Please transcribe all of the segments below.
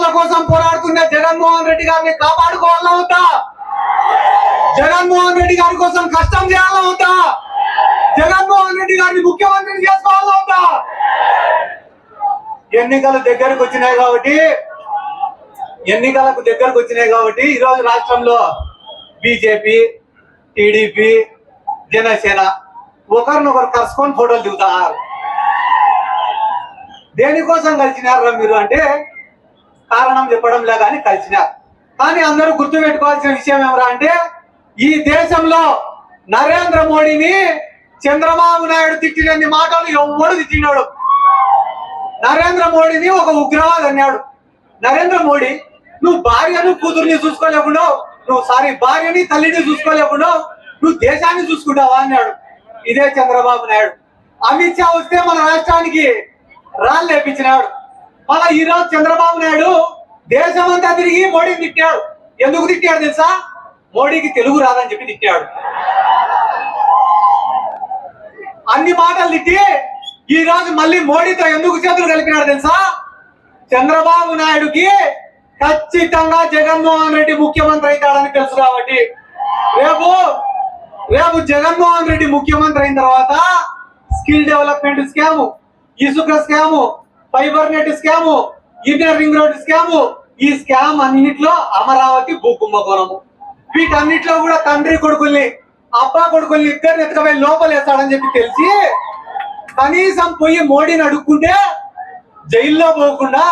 పేదవాళ్ళ కోసం పోరాడుతున్న జగన్మోహన్ రెడ్డి గారిని కాపాడుకోవాలా అవుతా జగన్మోహన్ రెడ్డి గారి కోసం కష్టం చేయాలా అవుతా జగన్మోహన్ రెడ్డి గారిని ముఖ్యమంత్రిని చేసుకోవాలా అవుతా ఎన్నికలు దగ్గరకు వచ్చినాయి కాబట్టి ఎన్నికలకు దగ్గరకు వచ్చినాయి కాబట్టి ఈరోజు రాష్ట్రంలో బీజేపీ టీడీపీ జనసేన ఒకరినొకరు కలుసుకొని ఫోటోలు దిగుతారు. దేనికోసం కలిసినారా మీరు అంటే కారణం చెప్పడంలే కానీ కలిసినారు కానీ అందరూ గుర్తు పెట్టుకోవాల్సిన విషయం ఏమరా అంటే ఈ దేశంలో నరేంద్ర మోడీని చంద్రబాబు నాయుడు తిట్టినన్ని మాటలు ఎవ్వడు తిట్టినాడు. నరేంద్ర మోడీని ఒక ఉగ్రవాది అన్నాడు. నరేంద్ర మోడీ నువ్వు భార్యను కూతుర్ని చూసుకోలేకుండా నువ్వు సారీ భార్యని తల్లిని చూసుకోలేకుండా నువ్వు దేశాన్ని చూసుకుంటావా? అన్నాడు. ఇదే చంద్రబాబు నాయుడు. అమిత్ షా వస్తే మన రాష్ట్రానికి రాళ్ళు లేపించినాడు. మళ్ళా ఈ రోజు చంద్రబాబు నాయుడు దేశమంతా తిరిగి మోడీని తిట్టాడు. ఎందుకు తిట్టాడు తెలుసా? మోడీకి తెలుగు రాదని చెప్పి తిట్టాడు. అన్ని మాటలు తిట్టి ఈ రోజు మళ్ళీ మోడీతో ఎందుకు చేతులు కలిపినాడు తెలుసా? చంద్రబాబు నాయుడుకి ఖచ్చితంగా జగన్మోహన్ రెడ్డి ముఖ్యమంత్రి అవుతాడని తెలుసు కాబట్టి. రేపు రేపు జగన్మోహన్ రెడ్డి ముఖ్యమంత్రి అయిన తర్వాత స్కిల్ డెవలప్మెంట్ స్కాము ఇసుక scam fibre net scam inner ring road scam. ఈ స్కామ్ అన్నిట్లో అమరావతి భూ కుంభకోణము వీటన్నిట్లో కూడా తండ్రి కొడుకుల్ని అబ్బా కొడుకుల్ని ఇద్దరిని ఎత్తుకపోయి లోపలేస్తాడని చెప్పి తెలిసి కనీసం పోయి మోడీని అడుక్కుంటే జైల్లో పోకుండా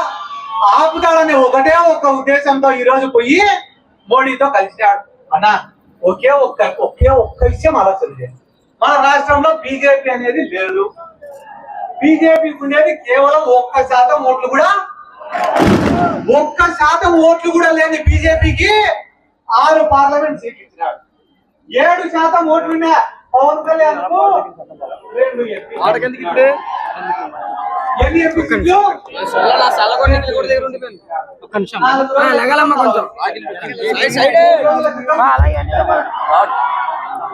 ఆపుతాడనే ఒకటే ఒక ఉద్దేశంతో ఈరోజు పోయి మోడీతో కలిసినాడు. అన్న ఒకే ఒక్క ఒకే ఒక్క విషయం ఆలోచన చేయండి. మన రాష్ట్రంలో బీజేపీ అనేది లేదు. బీజేపీకి ఉండేది కేవలం ఒక్క శాతం ఓట్లు కూడా. ఒక్క శాతం ఓట్లు కూడా లేని బీజేపీకి ఆరు పార్లమెంట్ సీట్లు ఇచ్చినాడు ఏడు శాతం ఓట్లు ఉన్నా పవన్ కళ్యాణ్ రెండు ఎన్ని ఎంపీ సీట్లు? ఒక్క నిమిషం. లెగలమ్మ కొంచెం.